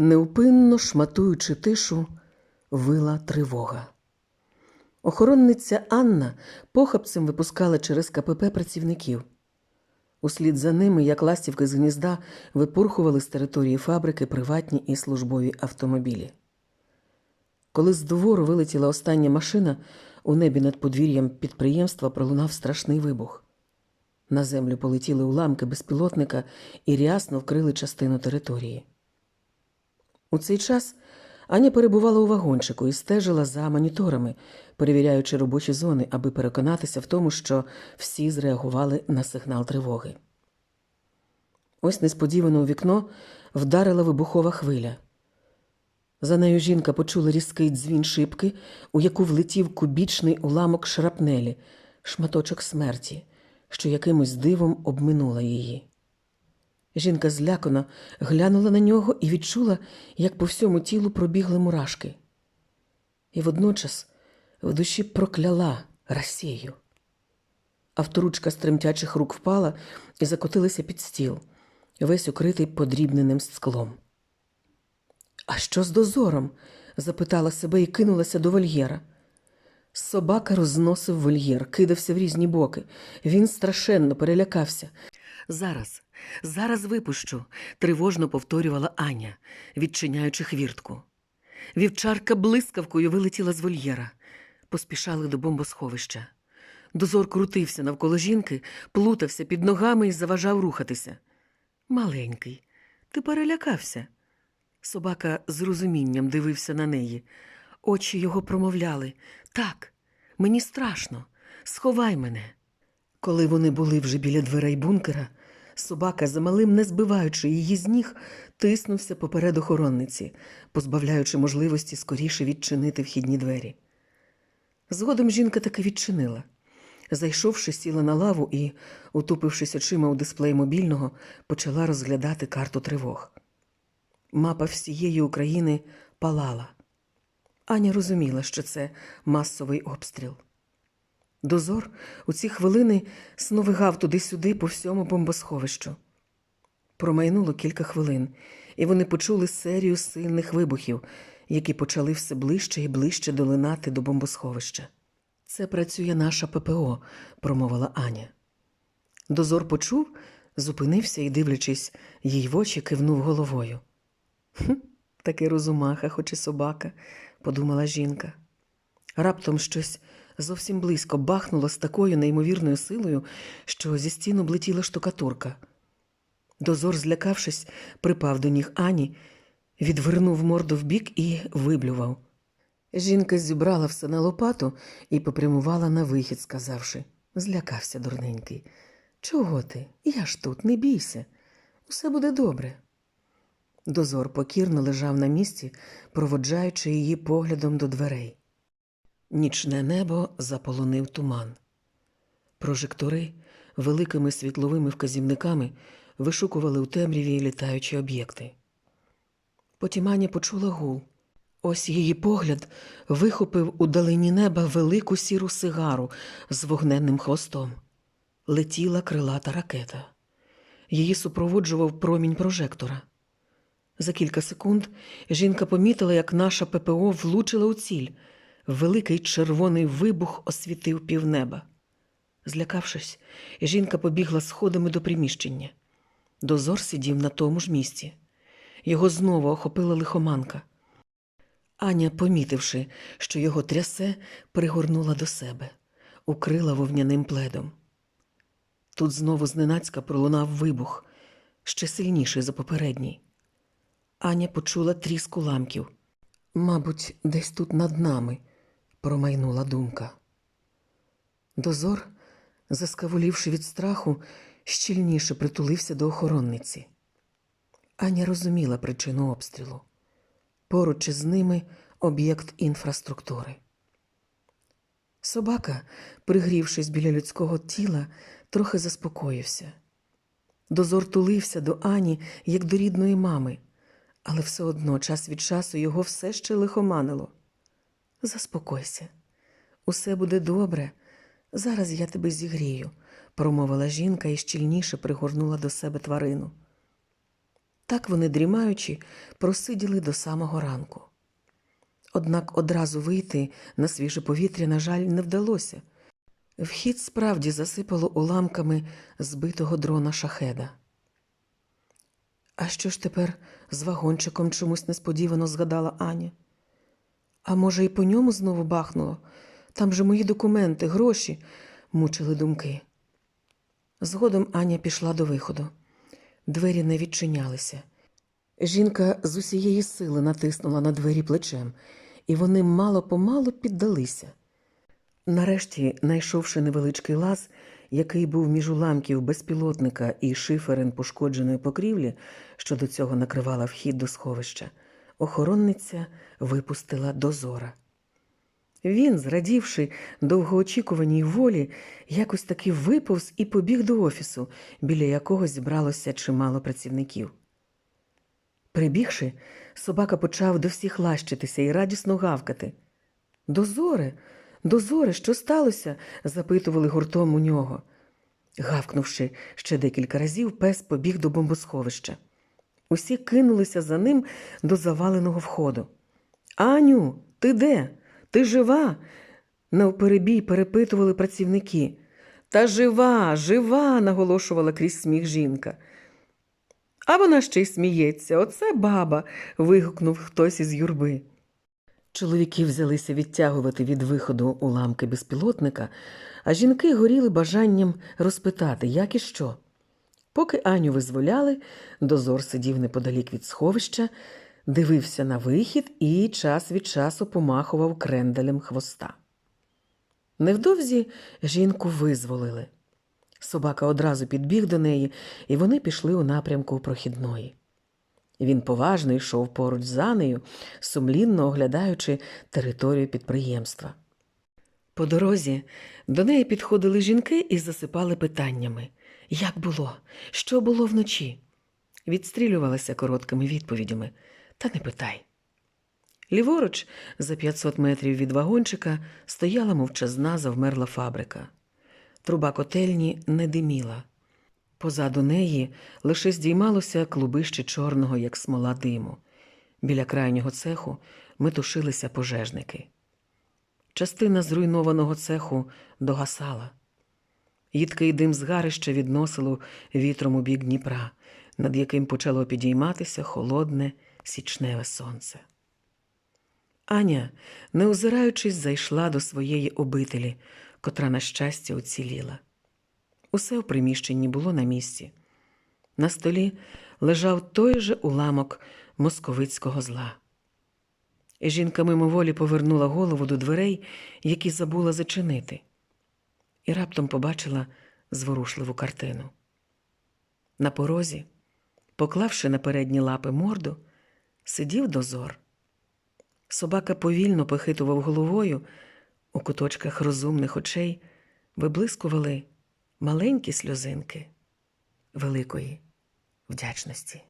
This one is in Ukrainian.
Неупинно шматуючи тишу, вила тривога. Охоронниця Анна похапцем випускала через КПП працівників. Услід за ними, як ластівки з гнізда, випурхували з території фабрики приватні і службові автомобілі. Коли з двору вилетіла остання машина, у небі над подвір'ям підприємства пролунав страшний вибух. На землю полетіли уламки безпілотника і рясно вкрили частину території. У цей час Аня перебувала у вагончику і стежила за моніторами, перевіряючи робочі зони, аби переконатися в тому, що всі зреагували на сигнал тривоги. Ось несподівано у вікно вдарила вибухова хвиля. За нею жінка почула різкий дзвін шибки, у яку влетів кубічний уламок шрапнелі, шматочок смерті, що якимось дивом обминула її. Жінка злякано глянула на нього і відчула, як по всьому тілу пробігли мурашки. І водночас в душі прокляла Росію. Авторучка з тремтячих рук впала і закотилася під стіл, весь укритий подрібненим склом. А що з дозором? запитала себе і кинулася до вольєра. Собака розносив вольєр, кидався в різні боки. Він страшенно перелякався. Зараз, зараз випущу, тривожно повторювала Аня, відчиняючи хвіртку. Вівчарка блискавкою вилетіла з вольєра. Поспішали до бомбосховища. Дозор крутився навколо жінки, плутався під ногами і заважав рухатися. Маленький, ти перелякався. Собака з розумінням дивився на неї. Очі його промовляли Так, мені страшно, сховай мене. Коли вони були вже біля дверей бункера, собака, замалим не збиваючи її з ніг, тиснувся поперед охоронниці, позбавляючи можливості скоріше відчинити вхідні двері. Згодом жінка таки відчинила. Зайшовши, сіла на лаву і, утупившись очима у дисплей мобільного, почала розглядати карту тривог. Мапа всієї України палала. Аня розуміла, що це масовий обстріл. Дозор у ці хвилини сновигав туди-сюди по всьому бомбосховищу. Промайнуло кілька хвилин, і вони почули серію сильних вибухів, які почали все ближче і ближче долинати до бомбосховища. Це працює наша ППО, промовила Аня. Дозор почув, зупинився і, дивлячись їй в очі, кивнув головою. Хм, таки розумаха, хоч і собака, подумала жінка. Раптом щось зовсім близько бахнуло з такою неймовірною силою, що зі стін облетіла штукатурка. Дозор, злякавшись, припав до ніг Ані, відвернув морду вбік і виблював. Жінка зібрала все на лопату і попрямувала на вихід, сказавши Злякався, дурненький. Чого ти? Я ж тут, не бійся. Усе буде добре. Дозор покірно лежав на місці, проводжаючи її поглядом до дверей. Нічне небо заполонив туман. Прожектори великими світловими вказівниками вишукували у темряві літаючі об'єкти. Потім Аня почула гул. Ось її погляд вихопив у далині неба велику сіру сигару з вогненним хвостом. Летіла крилата ракета. Її супроводжував промінь прожектора. За кілька секунд жінка помітила, як наша ППО влучила у ціль. Великий червоний вибух освітив півнеба. Злякавшись, жінка побігла сходами до приміщення. Дозор сидів на тому ж місці. Його знову охопила лихоманка. Аня, помітивши, що його трясе, пригорнула до себе, укрила вовняним пледом. Тут знову зненацька пролунав вибух, ще сильніший за попередній. Аня почула тріск уламків. Мабуть, десь тут над нами, промайнула думка. Дозор, заскавулівши від страху, щільніше притулився до охоронниці. Аня розуміла причину обстрілу. Поруч із ними об'єкт інфраструктури. Собака, пригрівшись біля людського тіла, трохи заспокоївся. Дозор тулився до Ані, як до рідної мами, але все одно час від часу його все ще лихоманило. Заспокойся, усе буде добре. Зараз я тебе зігрію, промовила жінка і щільніше пригорнула до себе тварину. Так вони, дрімаючи, просиділи до самого ранку. Однак одразу вийти на свіже повітря, на жаль, не вдалося. Вхід справді засипало уламками збитого дрона шахеда. А що ж тепер з вагончиком чомусь несподівано згадала Аня? А може, і по ньому знову бахнуло? Там же мої документи, гроші, мучили думки. Згодом Аня пішла до виходу. Двері не відчинялися. Жінка з усієї сили натиснула на двері плечем, і вони мало-помалу піддалися. Нарешті, знайшовши невеличкий лаз, який був між уламків безпілотника і шиферин пошкодженої покрівлі, що до цього накривала вхід до сховища, охоронниця випустила дозора. Він, зрадівши довгоочікуваній волі, якось таки виповз і побіг до офісу, біля якого зібралося чимало працівників. Прибігши, собака почав до всіх лащитися і радісно гавкати. Дозоре, дозоре, що сталося? запитували гуртом у нього. Гавкнувши ще декілька разів, пес побіг до бомбосховища. Усі кинулися за ним до заваленого входу. Аню, ти де? Ти жива? Навперебій перепитували працівники. Та жива, жива, наголошувала крізь сміх жінка. А вона ще й сміється. Оце баба. вигукнув хтось із юрби. Чоловіки взялися відтягувати від виходу уламки безпілотника, а жінки горіли бажанням розпитати, як і що. Поки Аню визволяли, дозор сидів неподалік від сховища, дивився на вихід і час від часу помахував кренделем хвоста. Невдовзі жінку визволили. Собака одразу підбіг до неї, і вони пішли у напрямку прохідної. Він поважно йшов поруч за нею, сумлінно оглядаючи територію підприємства. По дорозі до неї підходили жінки і засипали питаннями як було, що було вночі. Відстрілювалася короткими відповідями, та не питай. Ліворуч, за 500 метрів від вагончика, стояла мовчазна завмерла фабрика. Труба котельні не диміла. Позаду неї лише здіймалося клубище чорного, як смола диму. Біля крайнього цеху метушилися пожежники. Частина зруйнованого цеху догасала. Їдкий дим згарища відносило вітром у бік Дніпра, над яким почало підійматися холодне січневе сонце. Аня, не озираючись, зайшла до своєї обителі, котра, на щастя, уціліла. Усе в приміщенні було на місці. На столі лежав той же уламок московицького зла. Жінка мимоволі повернула голову до дверей, які забула зачинити, і раптом побачила зворушливу картину. На порозі, поклавши на передні лапи морду, сидів дозор. Собака повільно похитував головою, у куточках розумних очей виблискували маленькі сльозинки великої вдячності.